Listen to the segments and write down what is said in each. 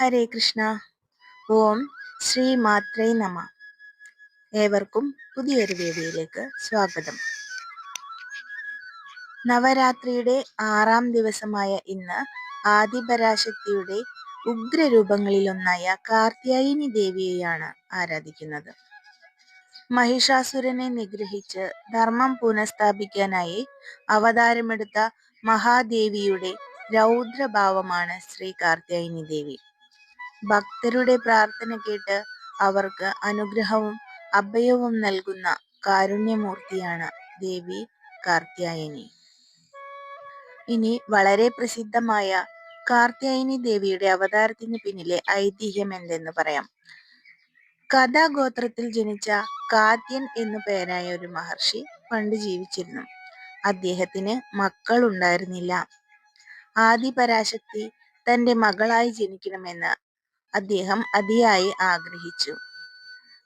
ഹരേ കൃഷ്ണ. ഓം ശ്രീ മാത്രേ നമ. ഏവർക്കും പുതിയൊരു വീഡിയോയിലേക്ക് സ്വാഗതം. നവരാത്രിയുടെ ആറാം ദിവസമായ ഇന്ന് ആദിപരാശക്തിയുടെ ഉഗ്രരൂപങ്ങളിലൊന്നായ കാർത്യായനി ദേവിയെയാണ് ആരാധിക്കുന്നത്. മഹിഷാസുരനെ നിഗ്രഹിച്ച് ധർമ്മം പുനഃസ്ഥാപിക്കാനായി അവതാരമെടുത്ത മഹാദേവിയുടെ രൗദ്രഭാവമാണ് ശ്രീ കാർത്യായനി ദേവി. ഭക്തരുടെ പ്രാർത്ഥന കേട്ട് അവർക്ക് അനുഗ്രഹവും അഭയവും നൽകുന്ന കാരുണ്യമൂർത്തിയാണ് ദേവി കാർത്യായനി. ഇനി വളരെ പ്രസിദ്ധമായ കാർത്യായനി ദേവിയുടെ അവതാരത്തിന് പിന്നിലെ ഐതിഹ്യം എന്തെന്ന് പറയാം. കഥാഗോത്രത്തിൽ ജനിച്ച കാത്യൻ എന്നു പേരായ ഒരു മഹർഷി പണ്ട് ജീവിച്ചിരുന്നു. അദ്ദേഹത്തിന് മക്കൾ ഉണ്ടായിരുന്നില്ല ആദിപരാശക്തി തന്റെ മകളായി ജനിക്കണമെന്ന് അദ്ദേഹം അതിയായി ആഗ്രഹിച്ചു.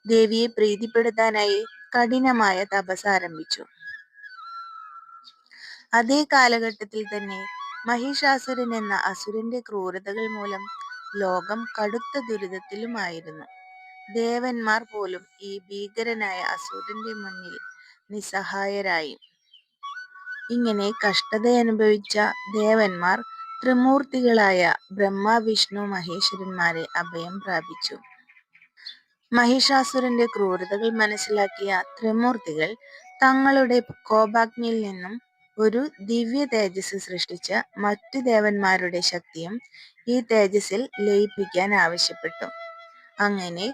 ദേവിയെ പ്രീതിപ്പെടുത്താനായി കഠിനമായ തപസ് ആരംഭിച്ചു. അതേ കാലഘട്ടത്തിൽ തന്നെ മഹിഷാസുരൻ എന്ന അസുരന്റെ ക്രൂരതകൾ മൂലം ലോകം കടുത്ത ദുരിതത്തിലുമായിരുന്നു. ദേവന്മാർ പോലും ഈ ഭീകരനായ അസുരന്റെ മുന്നിൽ നിസ്സഹായരായി. ഇങ്ങനെ കഷ്ടത അനുഭവിച്ച ദേവന്മാർ ത്രിമൂർത്തികളായ ബ്രഹ്മ വിഷ്ണു മഹേശ്വരന്മാരെ അഭയം പ്രാപിച്ചു. മഹിഷാസുരന്റെ ക്രൂരതകൾ മനസ്സിലാക്കിയ ത്രിമൂർത്തികൾ തങ്ങളുടെ കോപാഗ്നിയിൽ നിന്നും ഒരു ദിവ്യ തേജസ് സൃഷ്ടിച്ച മറ്റു ദേവന്മാരുടെ ശക്തിയും ഈ തേജസ്സിൽ ലയിപ്പിക്കാൻ ആവശ്യപ്പെട്ടു. അങ്ങനെ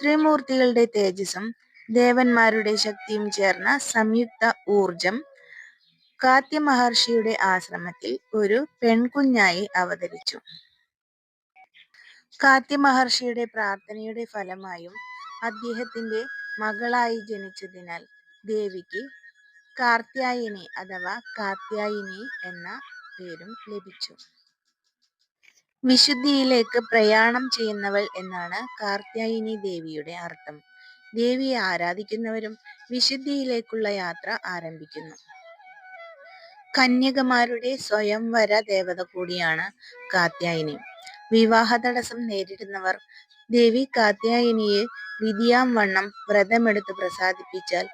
ത്രിമൂർത്തികളുടെ തേജസ്സും ദേവന്മാരുടെ ശക്തിയും ചേർന്ന സംയുക്ത ഊർജം കാത്യ മഹർഷിയുടെ ആശ്രമത്തിൽ ഒരു പെൺകുഞ്ഞായി അവതരിച്ചു. കാത്യ മഹർഷിയുടെ പ്രാർത്ഥനയുടെ ഫലമായും അദ്ദേഹത്തിന്റെ മകളായി ജനിച്ചതിനാൽ ദേവിക്ക് കാർത്യായനി അഥവാ കാത്യായിനി എന്ന പേരും ലഭിച്ചു. വിശുദ്ധിയിലേക്ക് പ്രയാണം ചെയ്യുന്നവൾ എന്നാണ് കാർത്യായിനി ദേവിയുടെ അർത്ഥം. ദേവിയെ ആരാധിക്കുന്നവരും വിശുദ്ധിയിലേക്കുള്ള യാത്ര ആരംഭിക്കുന്നു. കന്യകമാരുടെ സ്വയംവര ദേവത കൂടിയാണ് കാത്യായനി. വിവാഹ തടസ്സം നേരിടുന്നവർ ദേവി കാത്യായനിയെ വിധിയാം വണ്ണം വ്രതമെടുത്ത് പ്രസാദിപ്പിച്ചാൽ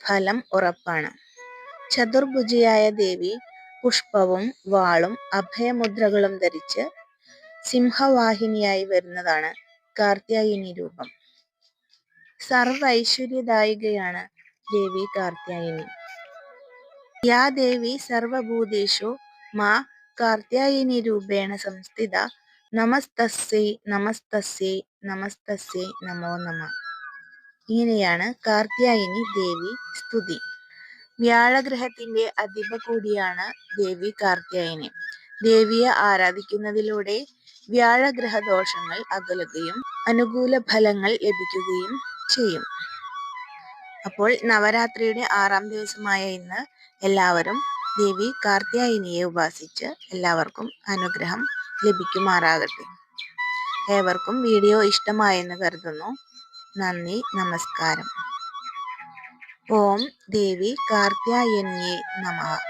ഫലം ഉറപ്പാണ്. ചതുർഭുജയായ ദേവി പുഷ്പവും വാളും അഭയമുദ്രകളും ധരിച്ച് സിംഹവാഹിനിയായി വരുന്നതാണ് കാർത്യായനി രൂപം. സർവ ഐശ്വര്യദായികയാണ് ദേവി കാർത്യായനി യാ ദേവി സർവഭൂതേഷു മാ കാർത്യായനി രൂപേണ സംസ്ഥിത നമസ്തസ്യൈ നമസ്തസ്യൈ നമസ്തസ്യൈ നമോ നമ. ഇങ്ങനെയാണ് കാർത്യായനി ദേവി സ്തുതി. വ്യാഴഗ്രഹത്തിന്റെ അധിപ കൂടിയാണ് ദേവി കാർത്യായനി. ദേവിയെ ആരാധിക്കുന്നതിലൂടെ വ്യാഴഗ്രഹ ദോഷങ്ങൾ അകലുകയും അനുകൂല ഫലങ്ങൾ ലഭിക്കുകയും ചെയ്യും. അപ്പോൾ നവരാത്രിയുടെ ആറാം ദിവസമായ ഇന്ന് എല്ലാവരും ദേവി കാർത്യായനിയെ ഉപാസിച്ച് എല്ലാവർക്കും അനുഗ്രഹം ലഭിക്കുമാറാകട്ടെ. ഏവർക്കും വീഡിയോ ഇഷ്ടമായെന്ന് കരുതുന്നു. നന്ദി നമസ്കാരം. ഓം ദേവി കാർത്യായനിയെ നമഃ.